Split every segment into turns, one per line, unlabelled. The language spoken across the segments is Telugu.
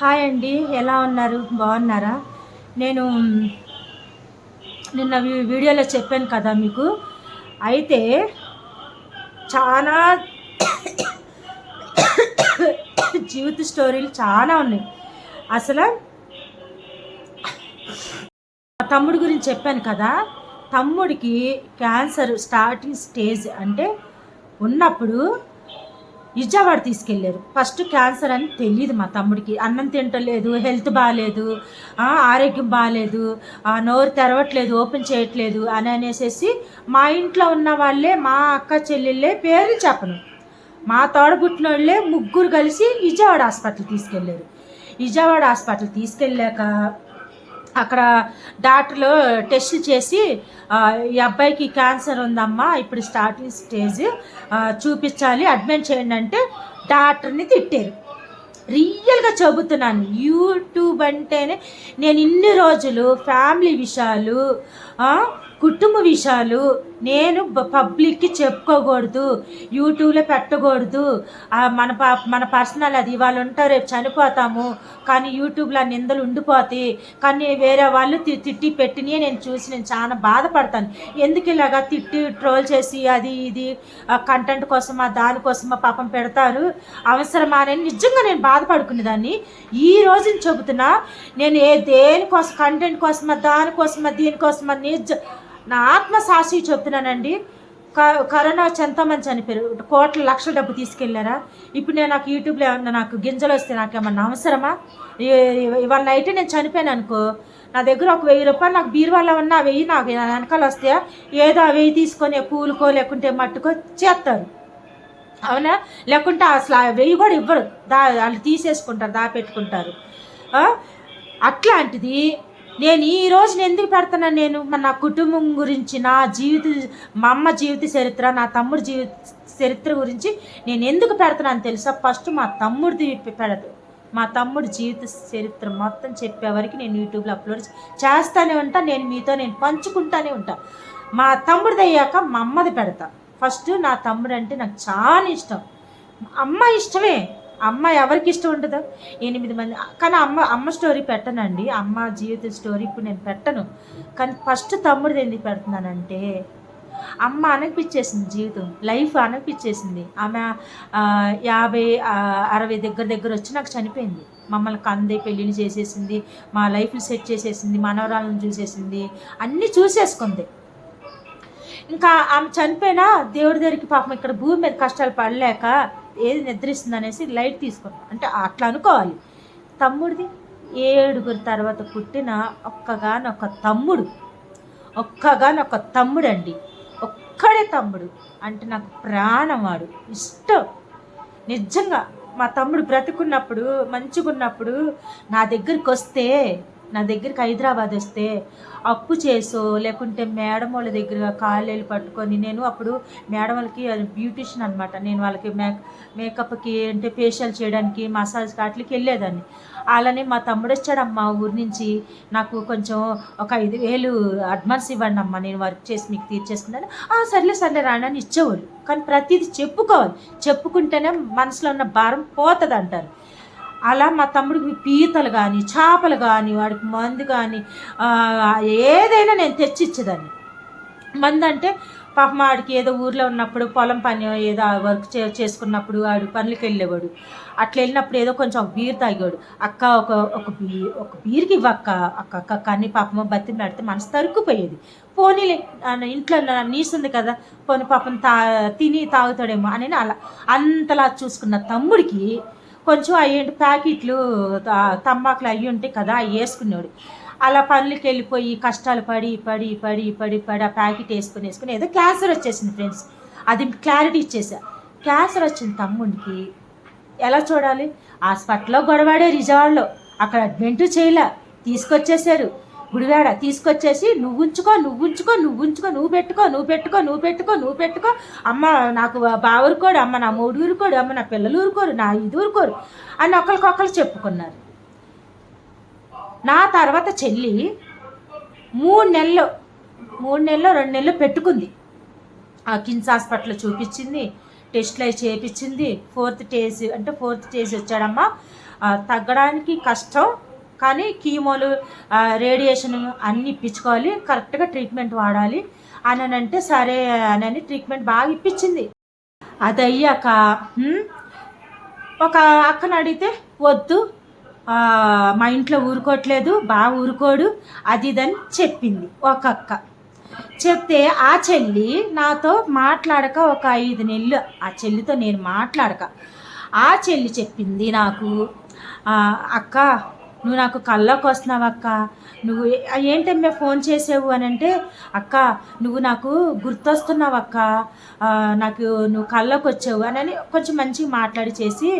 హాయ్ అండి ఎలా ఉన్నారు? బాగున్నారా? నేను నిన్న వీ- వీడియోలో చెప్పాను కదా మీకు. అయితే చాలా జీవిత స్టోరీలు చాలా ఉన్నాయి. అసలు తమ్ముడి గురించి చెప్పాను కదా. తమ్ముడికి క్యాన్సర్ స్టార్టింగ్ స్టేజ్ అంటే ఉన్నప్పుడు విజయవాడ తీసుకెళ్ళారు ఫస్ట్ క్యాన్సర్ అని తెలియదు మా తమ్ముడికి. అన్నం తింటలేదు హెల్త్ బాగాలేదు ఆరోగ్యం బాగాలేదు ఆ, నోరు తెరవట్లేదు ఓపెన్ చేయట్లేదు అని అనేసి మా ఇంట్లో ఉన్న వాళ్ళే మా అక్క చెల్లెళ్ళే పేర్లు చెప్పను. మా తోడబుట్టిన వాళ్ళే ముగ్గురు కలిసి విజయవాడ హాస్పిటల్ తీసుకెళ్ళారు విజయవాడ హాస్పిటల్ తీసుకెళ్ళాక అక్కడ డాక్టర్లు టెస్ట్ చేసి ఈ అబ్బాయికి క్యాన్సర్ ఉందమ్మా ఇప్పుడు స్టార్టింగ్ స్టేజ్ చూపించాలి అడ్మిట్ చేయండి అంటే డాక్టర్ని తిట్టారు. రియల్గా చెబుతున్నాను యూట్యూబ్ అంటేనే నేను ఇన్ని రోజులు ఫ్యామిలీ విషయాలు కుటుంబ విషయాలు నేను పబ్లిక్కి చెప్పుకోకూడదు యూట్యూబ్లో పెట్టకూడదు. మన ప మన పర్సనల్ అది వాళ్ళు ఉంటారు రేపు చనిపోతాము కానీ యూట్యూబ్లో నిందలు ఉండిపోతాయి. కానీ వేరే వాళ్ళు తి- తిట్టి పెట్టినవి నేను చూసి నేను చాలా బాధపడతాను. ఎందుకు ఇలాగా తిట్టి ట్రోల్ చేసి అది ఇది కంటెంట్ కోసమా దానికోసమా పాపం పెడతారు? అవసరమా అని నిజంగా నేను బాధపడుకునేదాన్ని. ఈ రోజు చెబుతున్నా నేను ఏ దేనికోసం కంటెంట్ కోసమా దానికోసమా దీనికోసమా నిజ నా ఆత్మ సాక్షి చెప్తున్నానండి క- కరోనా వచ్చి అని చనిపోయారు కోట్ల లక్షల డబ్బు తీసుకెళ్ళారా ఇప్పుడు నేను నాకు యూట్యూబ్లో ఏమన్నా నాకు గింజలు వస్తే నాకు ఏమన్నా అవసరమా? ఇవాళ నైట్ నేను చనిపోయాను అనుకో నా దగ్గర ఒక వెయ్యి రూపాయలు నాకు బీరువాలో ఉన్న వెయ్యి నాకు వెనకాల వస్తే ఏదో ఆ వెయ్యి తీసుకొని పూలుకో లేకుంటే మట్టుకో చేస్తారు. అవునా? లేకుంటే అసలు ఆ వెయ్యి కూడా ఇవ్వరు. దా వాళ్ళు తీసేసుకుంటారు దాపెట్టుకుంటారు. అట్లాంటిది నేను ఈ రోజున ఎందుకు పెడుతున్నాను నేను? నా కుటుంబం గురించి నా జీవిత మా అమ్మ జీవిత చరిత్ర నా తమ్ముడి జీవిత చరిత్ర గురించి నేను ఎందుకు పెడుతున్నాను తెలుసా? ఫస్ట్ మా తమ్ముడిది పెడదు. మా తమ్ముడు జీవిత చరిత్ర మొత్తం చెప్పే వరకు నేను యూట్యూబ్లో అప్లోడ్ చేస్తానే ఉంటా నేను మీతో నేను పంచుకుంటానే ఉంటా. మా తమ్ముడిది అయ్యాక మా అమ్మది పెడతా. ఫస్ట్ నా తమ్ముడు అంటే నాకు చాలా ఇష్టం. అమ్మ ఇష్టమే. అమ్మ ఎవరికి ఇష్టం ఉంటుందో? ఎనిమిది మంది. కానీ అమ్మ అమ్మ స్టోరీ పెట్టనండి. అమ్మ జీవిత స్టోరీ ఇప్పుడు నేను పెట్టను. కానీ ఫస్ట్ తమ్ముడిది ఎందుకు పెడుతున్నానంటే అమ్మ అనిపించేసింది జీవితం. లైఫ్ అనిపించేసింది. ఆమె యాభై అరవై దగ్గర దగ్గర వచ్చి నాకు చనిపోయింది. మమ్మల్ని కందే పెళ్ళిళ్ళు చేసేసింది. మా లైఫ్ని సెట్ చేసేసింది. మనవరాలను చూసేసింది. అన్నీ చూసేసుకుంది. ఇంకా ఆమె చనిపోయినా దేవుడి దగ్గరికి పాపం ఇక్కడ భూమి మీద కష్టాలు పడలేక ఏది నిద్రిస్తుంది అనేసి లైట్ తీసుకున్నాం అంటే అట్లా అనుకోవాలి. తమ్ముడిది ఏడుగురు తర్వాత పుట్టిన ఒక్కగానొక్క తమ్ముడు. ఒక్కగానొక్క తమ్ముడు అండి ఒక్కడే తమ్ముడు. అంటే నాకు ప్రాణం వాడు. ఇష్టం. నిజంగా మా తమ్ముడు బ్రతుకున్నప్పుడు మంచిగా ఉన్నప్పుడు నా దగ్గరికి వస్తే నా దగ్గరికి హైదరాబాద్ వస్తే అప్పు చేసో లేకుంటే మేడం వాళ్ళ దగ్గర కాళ్ళేళ్ళు పట్టుకొని నేను అప్పుడు మేడం వాళ్ళకి బ్యూటిషియన్ అనమాట నేను వాళ్ళకి మేక్ మేకప్కి అంటే ఫేషియల్ చేయడానికి మసాజ్ వాటికి వెళ్ళేదాన్ని. అలానే మా తమ్ముడు వచ్చాడమ్మా ఊరి నుంచి. నాకు కొంచెం ఒక ఐదు వేలు అడ్వాన్స్ ఇవ్వండి అమ్మా నేను వర్క్ చేసి మీకు తీర్చేసుకున్నాను "ఆ, సర్లే సర్లే రాండి ఇచ్చేవాళ్ళు. కానీ ప్రతిదీ చెప్పుకోవాలి. చెప్పుకుంటేనే మనసులో ఉన్న భారం పోతుంది అంటారు అలా మా తమ్ముడికి పీతలు కానీ చేపలు కానీ వాడికి మందు కానీ ఏదైనా నేను తెచ్చిచ్చేదాన్ని. మందు అంటే పాపం ఆడికి ఏదో ఊర్లో ఉన్నప్పుడు పొలం పని ఏదో వర్క్ చే చేసుకున్నప్పుడు వాడు పనులకి వెళ్ళేవాడు. అట్లా వెళ్ళినప్పుడు ఏదో కొంచెం ఒక బీర్ తాగాడు అక్క ఒక ఒక బీ ఒక బీర్కి ఇవ్వక్క అక్క అక్క కానీ పాపం బతి పెడితే మనసు తరుక్కుపోయేది. పోనీలే ఇంట్లో నీసుంది కదా పోనీ పాపం తా తిని తాగుతాడేమో అని అలా. అంతలా చూసుకున్న తమ్ముడికి కొంచెం అయ్యేంటి ప్యాకెట్లు తంబాకులు అయ్యి ఉంటాయి కదా అవి వేసుకునేవాడు. అలా పనులకి వెళ్ళిపోయి కష్టాలు పడి పడి పడి పడి పడి ఆ ప్యాకెట్ వేసుకుని వేసుకుని ఏదో క్యాన్సర్ వచ్చేసింది ఫ్రెండ్స్. అది క్లారిటీ ఇచ్చేసా. క్యాన్సర్ వచ్చింది తమ్ముడికి ఎలా చూడాలి? హాస్పిటల్లో గొడవాడే రిజార్డ్లో అక్కడ అడ్మింటు చేయలే. తీసుకొచ్చేసారు. గుడివాడ తీసుకొచ్చేసి నువ్వు ఉంచుకో నువ్వు ఉంచుకో నువ్వు ఉంచుకో నువ్వు పెట్టుకో నువ్వు పెట్టుకో నువ్వు పెట్టుకో నువ్వు పెట్టుకో. అమ్మ నాకు బావురుకోడు అమ్మ నా మూడు ఊరుకోడు అమ్మ నా పిల్లలు ఊరుకోరు నా ఇది ఊరుకోరు అని ఒకరికొకరు చెప్పుకున్నారు. నా తర్వాత చెల్లి మూడు నెలలు మూడు నెలలు రెండు నెలలు పెట్టుకుంది. ఆ కిమ్స్ హాస్పిటల్లో చూపించింది టెస్ట్లు అవి చేపించింది. ఫోర్త్ స్టేజ్ అంటే ఫోర్త్ స్టేజ్ వచ్చాడమ్మా. తగ్గడానికి కష్టం కానీ కీమోలు రేడియేషన్ అన్నీ ఇప్పించుకోవాలి కరెక్ట్గా ట్రీట్మెంట్ వాడాలి అని అంటే సరే అని ట్రీట్మెంట్ బాగా ఇప్పించింది. అది అయ్యాక ఒక అక్కను అడిగితే వద్దు మా ఇంట్లో ఊరుకోవట్లేదు బాగా ఊరుకోడు అది ఇదని చెప్పింది ఒక అక్క. చెప్తే ఆ చెల్లి నాతో మాట్లాడక ఒక ఐదు నెలలు ఆ చెల్లితో నేను మాట్లాడక ఆ చెల్లి చెప్పింది నాకు అక్క నువ్వు నాకు కళ్ళకు వస్తున్నావు అక్క నువ్వు ఏంటమ్మే ఫోన్ చేసావు అని అంటే అక్క నువ్వు నాకు గుర్తొస్తున్నావు అక్క నాకు నువ్వు కళ్ళకు వచ్చావు అని అని కొంచెం మంచిగా మాట్లాడి చేసి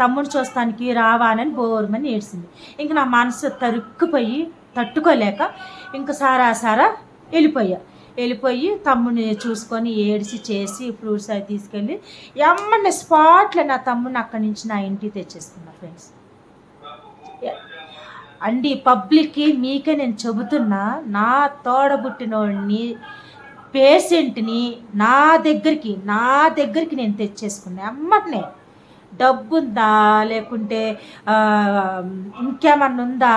తమ్ముడు చూస్తానికి రావా అని బోర్మని ఏడ్చింది. ఇంక నా మనసు తరుక్కుపోయి తట్టుకోలేక ఇంక సారా సారా వెళ్ళిపోయా. వెళ్ళిపోయి తమ్ముడిని చూసుకొని ఏడిసి చేసి ఫ్రూట్స్ అవి తీసుకెళ్ళి ఎమ్మని స్పాట్లో నా తమ్ముడిని అక్కడి నుంచి నా ఇంటికి తెచ్చేసుకున్నా ఫ్రెండ్స్. అండి పబ్లిక్కి మీకే నేను చెబుతున్నా నా తోడబుట్టినోడిని పేషెంట్ని నా దగ్గరికి నా దగ్గరికి నేను తెచ్చేసుకున్నా. ఎమ్మటనే. డబ్బు ఉందా లేకుంటే ఇంకేమన్నా ఉందా